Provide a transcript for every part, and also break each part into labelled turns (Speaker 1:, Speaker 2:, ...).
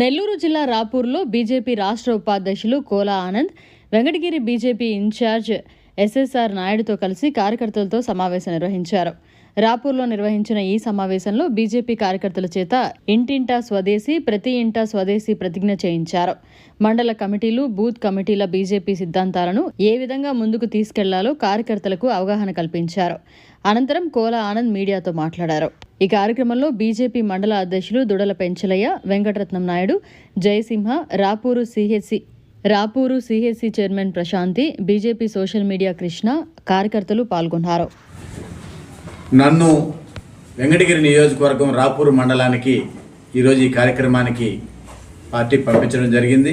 Speaker 1: నెల్లూరు జిల్లా రాపూర్లో బీజేపీ రాష్ట్ర ఉపాధ్యక్షులు Kola Anand Venkatagiri BJP incharge SSR నాయుడుతో కలిసి కార్యకర్తలతో సమావేశం నిర్వహించారు. రాపూర్లో నిర్వహించిన ఈ సమావేశంలో బీజేపీ కార్యకర్తల చేత ఇంటింటా స్వదేశీ ప్రతి ఇంటా స్వదేశీ ప్రతిజ్ఞ చేయించారు. మండల కమిటీలు బూత్ కమిటీల బీజేపీ సిద్ధాంతాలను ఏ విధంగా ముందుకు తీసుకెళ్ళాలో కార్యకర్తలకు అవగాహన కల్పించారు. అనంతరం కోలా ఆనంద్ మీడియాతో మాట్లాడారు. ఈ కార్యక్రమంలో బీజేపీ మండల అధ్యక్షులు Dudala Penchalaiah Venkataratnam Naidu Jayasimha Rapur CHC Rapur CHC chairman Prashanti BJP social media Krishna కార్యకర్తలు పాల్గొన్నారు.
Speaker 2: నన్ను వెంకటగిరి నియోజకవర్గం రాపూరు మండలానికి ఈరోజు ఈ కార్యక్రమానికి పార్టీ పంపించడం జరిగింది.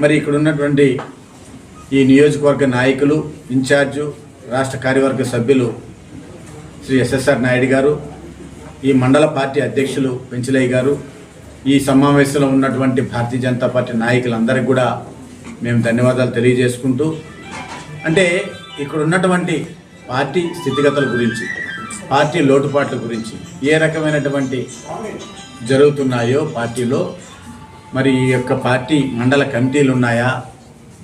Speaker 2: మరి ఇక్కడ ఉన్నటువంటి ఈ నియోజకవర్గ నాయకులు ఇన్ఛార్జు రాష్ట్ర కార్యవర్గ సభ్యులు శ్రీ ఎస్ఎస్ఆర్ నాయుడు గారు ఈ మండల పార్టీ అధ్యక్షులు పెంచలయ్య గారు ఈ సమావేశంలో ఉన్నటువంటి భారతీయ జనతా పార్టీ నాయకులందరికీ కూడా మేము ధన్యవాదాలు తెలియజేసుకుంటూ అంటే ఇక్కడ ఉన్నటువంటి పార్టీ స్థితిగతుల గురించి పార్టీ లోటుపాట్ల గురించి ఏ రకమైనటువంటి జరుగుతున్నాయో పార్టీలో మరి ఈ యొక్క పార్టీ మండల కమిటీలు ఉన్నాయా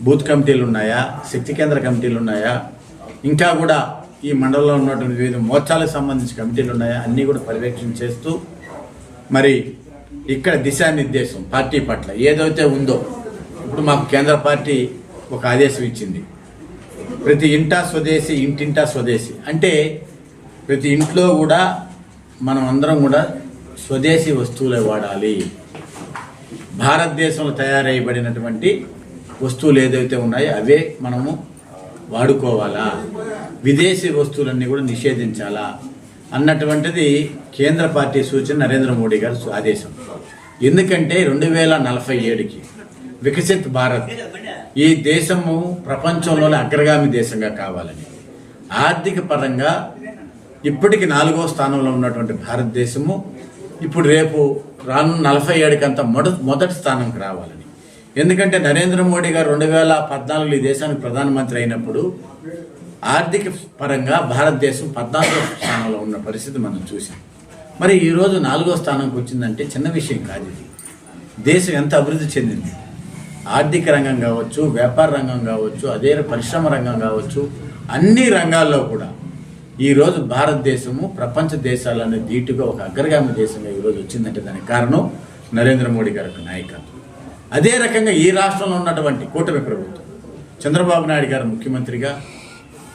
Speaker 2: బూత్ కమిటీలు ఉన్నాయా శక్తి కేంద్ర కమిటీలు ఉన్నాయా ఇంకా కూడా ఈ మండలంలో ఉన్నటువంటి వివిధ మోర్చాలకు సంబంధించి కమిటీలు ఉన్నాయా? అన్నీ కూడా పర్యవేక్షణ చేస్తూ మరి ఇక్కడ దిశానిర్దేశం పార్టీ పట్ల ఏదైతే ఉందో ఇప్పుడు మాకు కేంద్ర పార్టీ ఒక ఆదేశం ఇచ్చింది. ప్రతి ఇంటా స్వదేశీ ఇంటింటా స్వదేశీ. అంటే ప్రతి ఇంట్లో కూడా మనం అందరం కూడా స్వదేశీ వస్తువులే వాడాలి. భారతదేశంలో తయారైబడినటువంటి వస్తువులు ఏదైతే ఉన్నాయో అవే మనము వాడుకోవాలా? విదేశీ వస్తువులన్నీ కూడా నిషేధించాలా అన్నటువంటిది కేంద్ర పార్టీ సూచన నరేంద్ర మోడీ గారి ఆదేశం. ఎందుకంటే రెండు వేల నలభై ఏడుకి వికసిత్ భారత్ ఈ దేశము ప్రపంచంలోనే అగ్రగామి దేశంగా కావాలని ఆర్థిక పరంగా ఇప్పటికి నాలుగో స్థానంలో ఉన్నటువంటి భారతదేశము ఇప్పుడు రేపు రాను నలభై ఏడుకంతా మొద మొదటి స్థానంకి రావాలని. ఎందుకంటే నరేంద్ర మోడీ గారు రెండు వేల పద్నాలుగులో ఈ దేశానికి ప్రధానమంత్రి అయినప్పుడు ఆర్థిక పరంగా భారతదేశం పద్నాలుగో స్థానంలో ఉన్న పరిస్థితి మనం చూసాం మరి ఈరోజు నాలుగో స్థానంకి వచ్చిందంటే చిన్న విషయం కాదు ఇది. దేశం ఎంత అభివృద్ధి చెందింది? ఆర్థిక రంగం కావచ్చు వ్యాపార రంగం కావచ్చు అదే పరిశ్రమ రంగం కావచ్చు అన్ని రంగాల్లో కూడా ఈరోజు భారతదేశము ప్రపంచ దేశాలనే ధీటుగా ఒక అగ్రగామి దేశంగా ఈరోజు వచ్చిందంటే దానికి కారణం నరేంద్ర మోడీ గారి నాయకత్వం. అదే రకంగా ఈ రాష్ట్రంలో ఉన్నటువంటి కూటమి ప్రభుత్వం చంద్రబాబు నాయుడు గారు ముఖ్యమంత్రిగా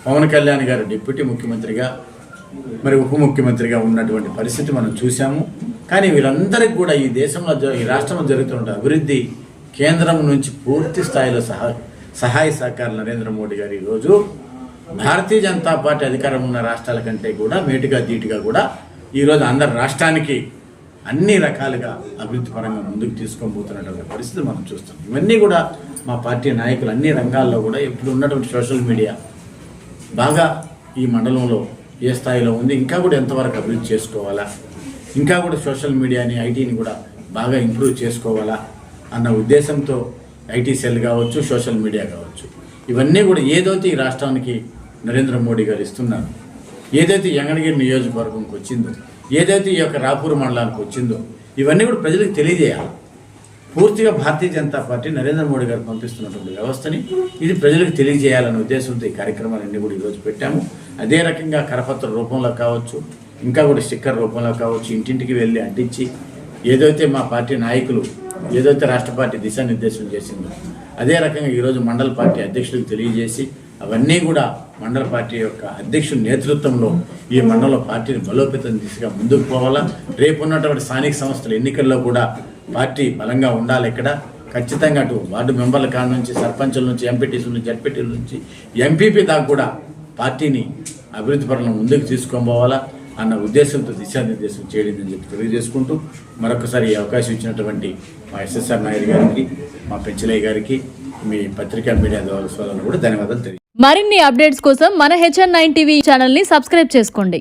Speaker 2: పవన్ కళ్యాణ్ గారు డిప్యూటీ ముఖ్యమంత్రిగా మరి ఉప ముఖ్యమంత్రిగా ఉన్నటువంటి పరిస్థితి మనం చూసాము కానీ వీరందరికీ కూడా ఈ దేశంలో ఈ రాష్ట్రంలో జరుగుతున్న అభివృద్ధి కేంద్రం నుంచి పూర్తి స్థాయిలో సహా సహాయ సహకారాలు నరేంద్ర మోడీ గారు ఈరోజు భారతీయ జనతా పార్టీ అధికారం ఉన్న రాష్ట్రాల కంటే కూడా మేటుగా దీటుగా కూడా ఈరోజు అందరి రాష్ట్రానికి అన్ని రకాలుగా అభివృద్ధి పరంగా ముందుకు తీసుకోబోతున్నటువంటి పరిస్థితి మనం చూస్తాం ఇవన్నీ కూడా మా పార్టీ నాయకులు అన్ని రంగాల్లో కూడా ఇప్పుడు ఉన్నటువంటి సోషల్ మీడియా బాగా ఈ మండలంలో ఏ స్థాయిలో ఉంది ఇంకా కూడా ఎంతవరకు అభివృద్ధి చేసుకోవాలా ఇంకా కూడా సోషల్ మీడియాని ఐటీని కూడా బాగా ఇంప్రూవ్ చేసుకోవాలా అన్న ఉద్దేశంతో ఐటీ సెల్ కావచ్చు సోషల్ మీడియా కావచ్చు ఇవన్నీ కూడా ఏదైతే ఈ రాష్ట్రానికి నరేంద్ర మోడీ గారు ఇస్తున్నారు ఏదైతే యంగనగిరి నియోజకవర్గంకి వచ్చిందో ఏదైతే ఈ యొక్క రాపూర్ మండలానికి వచ్చిందో ఇవన్నీ కూడా ప్రజలకు తెలియజేయాలి. పూర్తిగా భారతీయ జనతా పార్టీ నరేంద్ర మోడీ గారు పంపిస్తున్నటువంటి వ్యవస్థని ఇది ప్రజలకు తెలియజేయాలనే ఉద్దేశంతో ఈ కార్యక్రమాలన్నీ కూడా ఈరోజు పెట్టాము. అదే రకంగా కరపత్ర రూపంలో కావచ్చు ఇంకా కూడా స్టిక్కర్ రూపంలో కావచ్చు ఇంటింటికి వెళ్ళి అంటించి ఏదైతే మా పార్టీ నాయకులు ఏదైతే రాష్ట్ర పార్టీ దిశానిర్దేశం చేసిందో అదే రకంగా ఈరోజు మండల పార్టీ అధ్యక్షులకు తెలియజేసి అవన్నీ కూడా మండల పార్టీ యొక్క అధ్యక్షుడి నేతృత్వంలో ఈ మండల పార్టీని బలోపేతం దిశగా ముందుకు పోవాలా? రేపు ఉన్నటువంటి స్థానిక సంస్థల ఎన్నికల్లో కూడా పార్టీ బలంగా ఉండాలి ఇక్కడ. ఖచ్చితంగా అటు వార్డు మెంబర్ల కాడ నుంచి సర్పంచుల నుంచి ఎంపీటీసీల నుంచి జడ్పీటీల నుంచి ఎంపీపీ దాకా కూడా పార్టీని అభివృద్ధి పరంగా ముందుకు తీసుకొని పోవాలా అన్న ఉద్దేశంతో దిశానిర్దేశం చేయడిందని చెప్పి తెలియజేసుకుంటూ మరొకసారి ఈ అవకాశం ఇచ్చినటువంటి మా ఎస్ఎస్ఆర్ నాయుడు గారికి మా పెంచలయ్య గారికి మీ పత్రికా మీడియా ద్వారా సోదరులు కూడా ధన్యవాదాలు తెలియ
Speaker 1: మరిన్ని అప్డేట్స్ కోసం మన హెచ్ఎన్ నైన్ టీవీ ఛానల్ని సబ్స్క్రైబ్ చేసుకోండి.